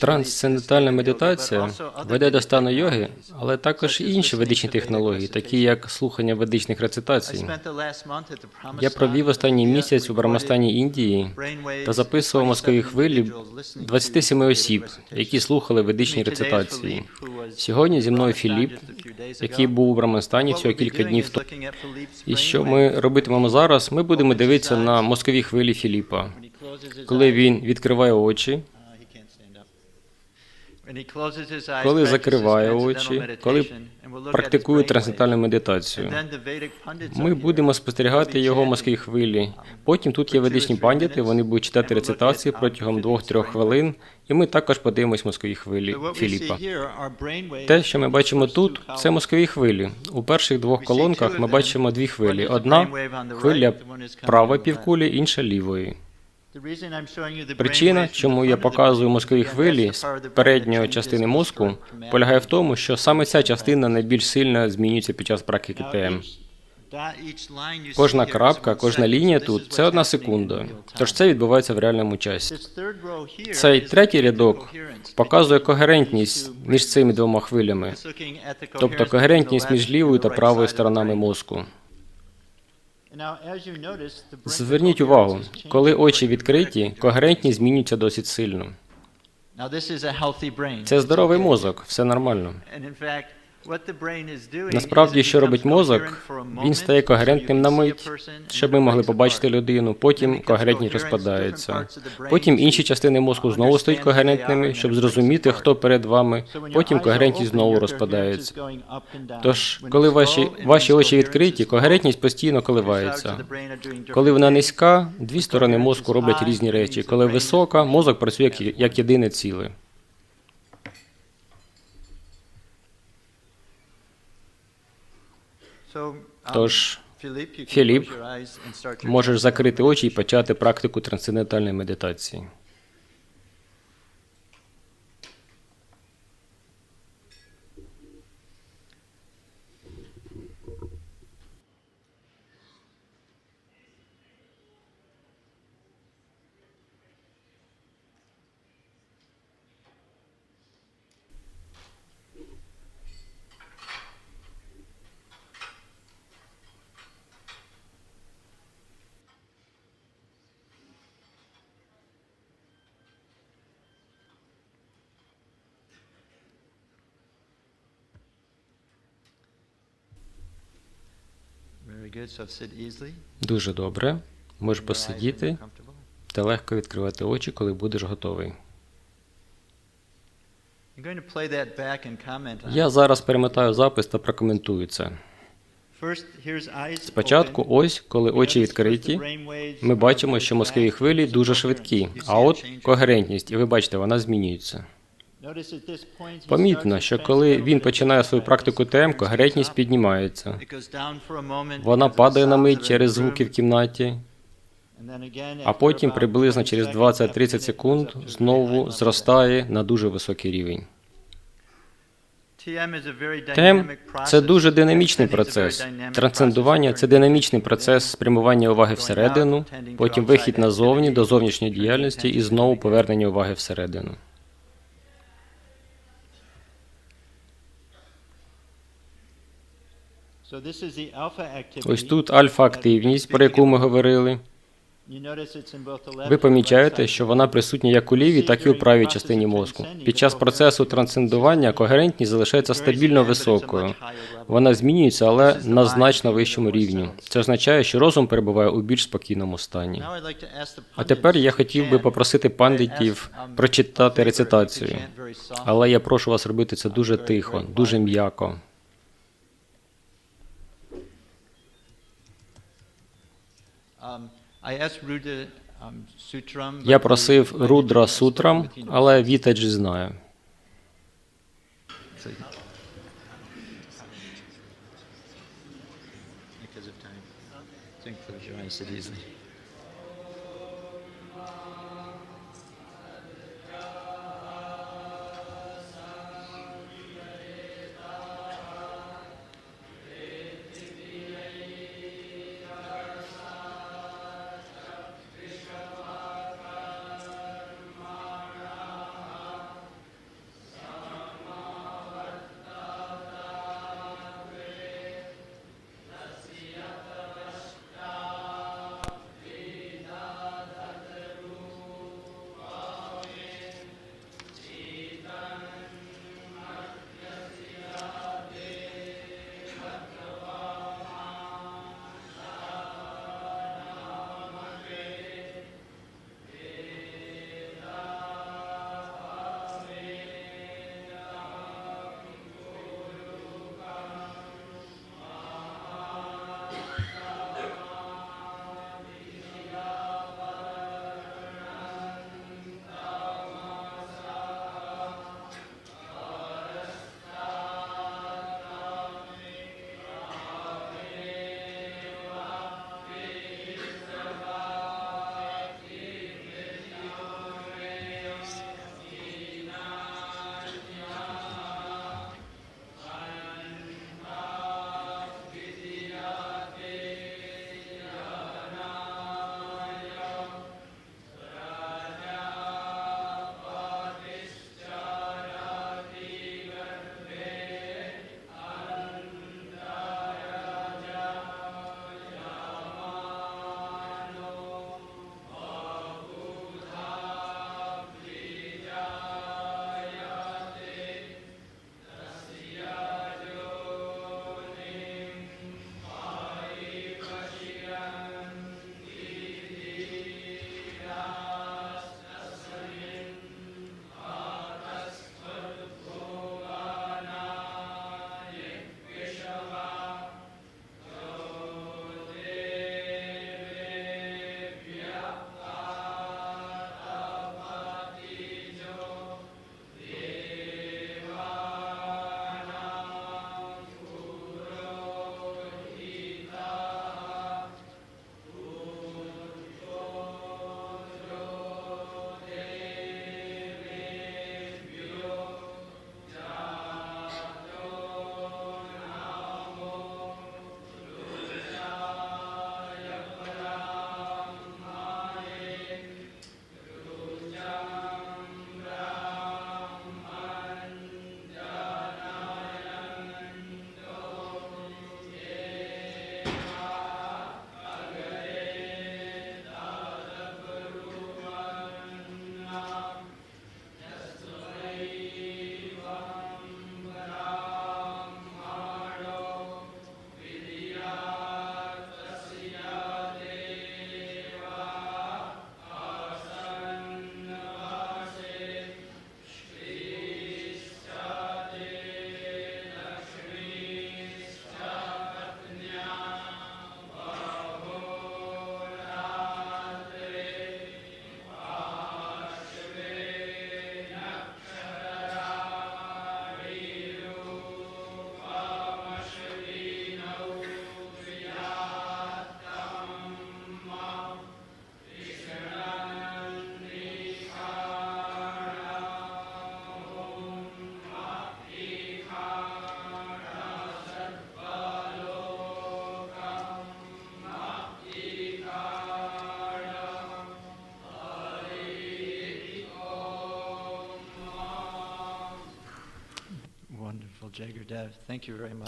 Трансцендентальна медитація веде до стану йоги, але також і інші ведичні технології, такі як слухання ведичних рецитацій. Я провів останній місяць у Брамастані Індії та записував мозкові хвилі 27 осіб, які слухали ведичні рецитації. Сьогодні зі мною Філіп, який був у Брамастані всього кілька днів тому. І що ми робитимемо зараз? Ми будемо дивитися на мозкові хвилі Філіпа. Коли він відкриває очі, коли закриває очі, коли практикує трансцендентальну медитацію. Ми будемо спостерігати його мозкові хвилі. Потім тут є ведичні пандіти, вони будуть читати рецитації протягом 2-3 хвилин, і ми також подивимось мозкові хвилі Філіпа. Те, що ми бачимо тут, це мозкові хвилі. У перших двох колонках ми бачимо дві хвилі: одна хвиля правої півкулі, інша лівої. Причина, чому я показую мозкові хвилі з передньої частини мозку, полягає в тому, що саме ця частина найбільш сильно змінюється під час практики ТМ. Кожна крапка, кожна лінія тут це одна секунда. Тож це відбувається в реальному часі. Цей третій рядок показує когерентність між цими двома хвилями, тобто когерентність між лівою та правою сторонами мозку. Зверніть увагу, коли очі відкриті, когерентність змінюється досить сильно. Це здоровий мозок, все нормально. Насправді, що робить мозок, він стає когерентним на мить, щоб ми могли побачити людину. Потім когерентність розпадається. Потім інші частини мозку знову стають когерентними, щоб зрозуміти, хто перед вами. Потім когерентність знову розпадається. Тож, коли ваші, ваші очі відкриті, когерентність постійно коливається. Коли вона низька, дві сторони мозку роблять різні речі. Коли висока, мозок працює як, як єдине ціле. Тож, Філіп, можеш закрити очі і почати практику трансцендентальної медитації. Дуже добре. Можеш посидіти та легко відкривати очі, коли будеш готовий. Я зараз перемотаю запис та прокоментую це. Спочатку, ось, коли очі відкриті, ми бачимо, що мозкові хвилі дуже швидкі, а от когерентність, і ви бачите, вона змінюється. Помітно, що коли він починає свою практику ТМ, когерентність піднімається. Вона падає на мить через звуки в кімнаті, а потім приблизно через 20-30 секунд знову зростає на дуже високий рівень. ТМ – це дуже динамічний процес. Трансцендування – це динамічний процес спрямування уваги всередину, потім вихід назовні до зовнішньої діяльності і знову повернення уваги всередину. Ось тут альфа-активність, про яку ми говорили. Ви помічаєте, що вона присутня як у лівій, так і у правій частині мозку. Під час процесу трансцендування когерентність залишається стабільно високою. Вона змінюється, але на значно вищому рівні. Це означає, що розум перебуває у більш спокійному стані. А тепер я хотів би попросити пандитів прочитати рецитацію, але я прошу вас робити це дуже тихо, дуже м'яко. Я просив Рудра Сутрам, але Вітаджі знає. Because of time. I think for the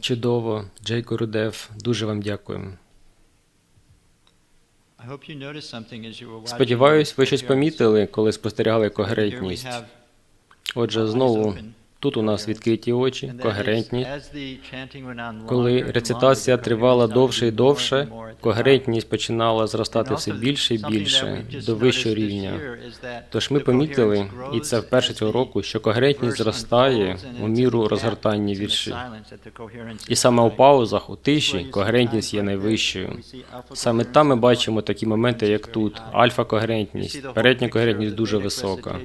Чудово, Джейко Рудев, дуже вам дякую. Сподіваюсь, ви щось помітили, коли спостерігали когерентність. Отже, знову тут у нас відкриті очі, когерентність. Коли рецитація тривала довше і довше, когерентність починала зростати все більше і більше до вищого рівня. Тож ми помітили, і це вперше цього року, що когерентність зростає у міру розгортання вірші. І саме у паузах, у тиші, когерентність є найвищою. Саме там ми бачимо такі моменти, як тут. Альфа-когерентність, передня когерентність дуже висока.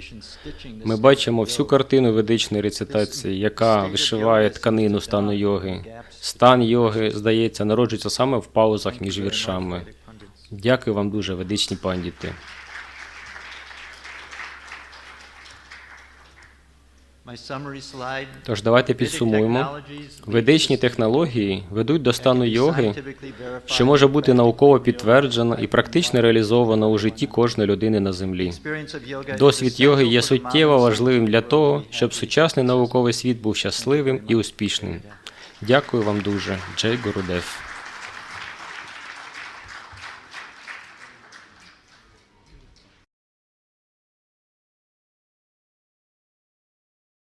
Ми бачимо всю картину ведичної рецитації, яка вишиває тканину стану йоги. Стан йоги, здається, народжується саме в паузах між віршами. Дякую вам дуже, ведичні пандіти. Тож давайте підсумуємо. Ведичні технології ведуть до стану йоги, що може бути науково підтверджено і практично реалізовано у житті кожної людини на землі. Досвід йоги є суттєво важливим для того, щоб сучасний науковий світ був щасливим і успішним. Дякую вам дуже, Джей Гурудев.